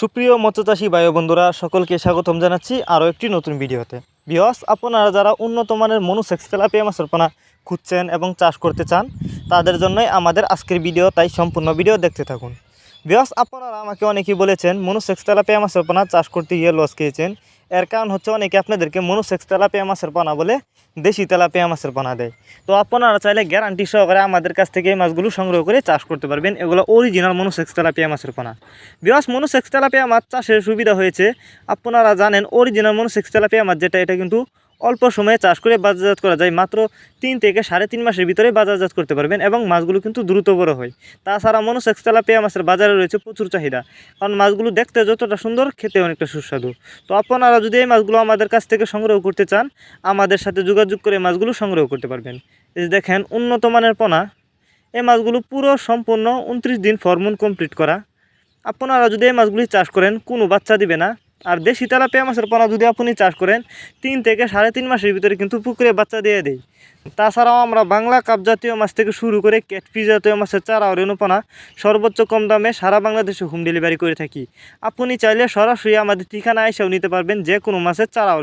সুপ্রিয় মৎস্যচাষী বায়ু বন্ধুরা সকলকে স্বাগতম জানাচ্ছি আরও একটি নতুন ভিডিওতে। বিহস আপনারা যারা উন্নত মানের মনুসেক্স তেলাপিয়া মাছের পোনা খুঁজছেন এবং চাষ করতে চান, তাদের জন্যই আমাদের আজকের ভিডিও, তাই সম্পূর্ণ ভিডিও দেখতে থাকুন। বিহস আপনারা আমাকে অনেকেই বলেছেন, মনুসেক্স তেলাপিয়া মাছের পোনা চাষ করতে গিয়ে লস খেয়েছেন। এর কারণ হচ্ছে অনেকে আপনাদেরকে মনুসেক্স তেলাপিয়া মাছের পানা বলে দেশি তেলাপিয়া মাছের পানা দেয়। তো আপনারা চাইলে গ্যারান্টি সহকারে আমাদের কাছ থেকে এই মাছগুলো সংগ্রহ করে চাষ করতে পারবেন। এগুলো অরিজিনাল মনুসেক্স তেলাপিয়া মাছের পানা। বিয়াস মনুসেক্স তেলাপিয়া মাছ চাষের সুবিধা হয়েছে। আপনারা জানেন অরিজিনাল মনুসেক্স তেলাপিয়া মাছ যেটা, এটা কিন্তু অল্প সময়ে চাষ করে বাজারজাত করা যায়। মাত্র তিন থেকে সাড়ে তিন মাসের ভিতরে বাজারজাত করতে পারবেন এবং মাছগুলো কিন্তু দ্রুত বড় হয়। তাছাড়া মনুসেক্স তেলাপিয়া মাছের বাজারে রয়েছে প্রচুর চাহিদা। কারণ মাছগুলো দেখতে যতটা সুন্দর, খেতে অনেকটা সুস্বাদু। তো আপনারা যদি এই মাছগুলো আমাদের কাছ থেকে সংগ্রহ করতে চান, আমাদের সাথে যোগাযোগ করে মাছগুলো সংগ্রহ করতে পারবেন। এই দেখেন, উন্নত মানের পোনা। এই মাছগুলো পুরো সম্পূর্ণ উনত্রিশ দিন ফরমুন কমপ্লিট করা। আপনারা যদি এই মাছগুলি চাষ করেন, কোনো বাচ্চা দিবে না। আর দেশি তেলাপিয়া মাছের পোনা যদি আপনি চাষ করেন, তিন থেকে সাড়ে তিন মাসের ভিতরে কিন্তু পুকুরে বাচ্চা দিয়ে দেয়। তাছাড়াও আমরা বাংলা কাপ জাতীয় মাছ থেকে শুরু করে ক্যাটফি জাতীয় মাছের চারা ও সর্বোচ্চ কম দামে সারা বাংলাদেশে হোম ডেলিভারি করে থাকি। আপনি চাইলে সরাসরি আমাদের ঠিকানা এসেও নিতে পারবেন যে কোনো মাছের চারা ও